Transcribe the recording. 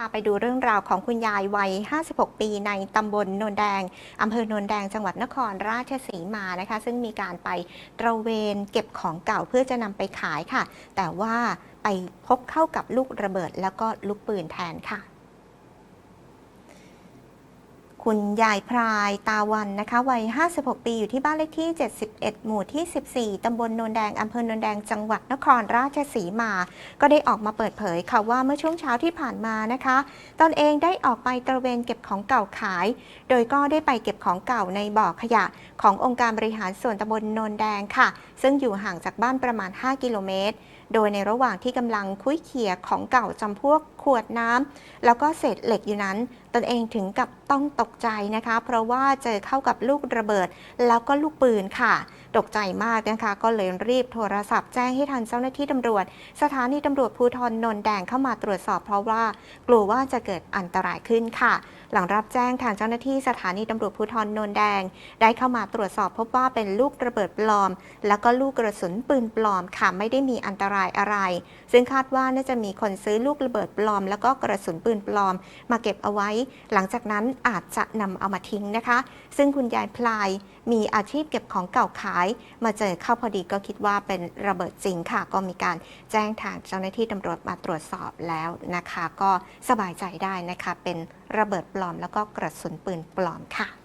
พาไปดูเรื่องราวของคุณยายวัย 56 ปีในตำบลโนนแดง อำเภอโนนแดง จังหวัดนครราชสีมานะคะ ซึ่งมีการไปตระเวนเก็บของเก่าเพื่อจะนำไปขายค่ะ แต่ว่าไปพบเข้ากับลูกระเบิดแล้วก็ลูกปืนแทนค่ะ คุณยายพรายตาวันนะคะวัย 56 ปีอยู่ที่บ้านเลขที่ 71 หมู่ที่ 14 ตำบลโนนแดง อำเภอนนแดง จังหวัดนครราชสีมา ก็ได้ออกมาเปิดเผยค่ะว่าเมื่อช่วงเช้าที่ผ่านมานะคะ ตนเองได้ออกไปตระเวนเก็บของเก่าขาย โดยก็ได้ไปเก็บของเก่าในบ่อขยะ ขององค์การบริหารส่วนตำบลโนนแดงค่ะ ซึ่งอยู่ห่างจากบ้านประมาณ 5 กิโลเมตร โดยในระหว่างที่กำลังคุ้ยเขี่ยของเก่าจำพวกขวดน้ำแล้วก็เศษเหล็กอยู่นั้น ตนเองถึงกับต้องตกใจนะคะ เพราะว่าเจอเข้ากับลูกระเบิดแล้วก็ลูกปืนค่ะ ตกใจมากนะคะ ก็เลยรีบโทรศัพท์แจ้งให้ทันเจ้าหน้าที่ตำรวจ สถานีตำรวจภูธรนนแดงเข้ามาตรวจสอบเพราะว่ากลัวว่าจะเกิดอันตรายขึ้นค่ะ หลังรับแจ้งทางเจ้าหน้าที่สถานีตำรวจภูธรนนแดง ได้เข้ามาตรวจสอบพบว่าเป็นลูกระเบิดปลอม แล้วก็ลูกกระสุนปืนปลอมค่ะไม่ได้มีอันตรายอะไร ซึ่งคาดว่าน่าจะมีคนซื้อลูกระเบิดปลอม แล้วก็กระสุนปืนปลอม มาเก็บเอาไว้ หลังจากนั้นอาจจะนำเอามาทิ้งนะคะ ซึ่งคุณยายพลายมีอาชีพเก็บของเก่าขาายมาเจอเข้าพอดีก็คิดว่าเป็นระเบิดจริงค่ะ ก็มีการแจ้งทางเจ้าหน้าที่ตำรวจมาตรวจสอบแล้วนะคะ ก็สบายใจได้นะคะ เป็นระเบิดปลอมแล้วก็กระสุนปืนปลอมค่ะ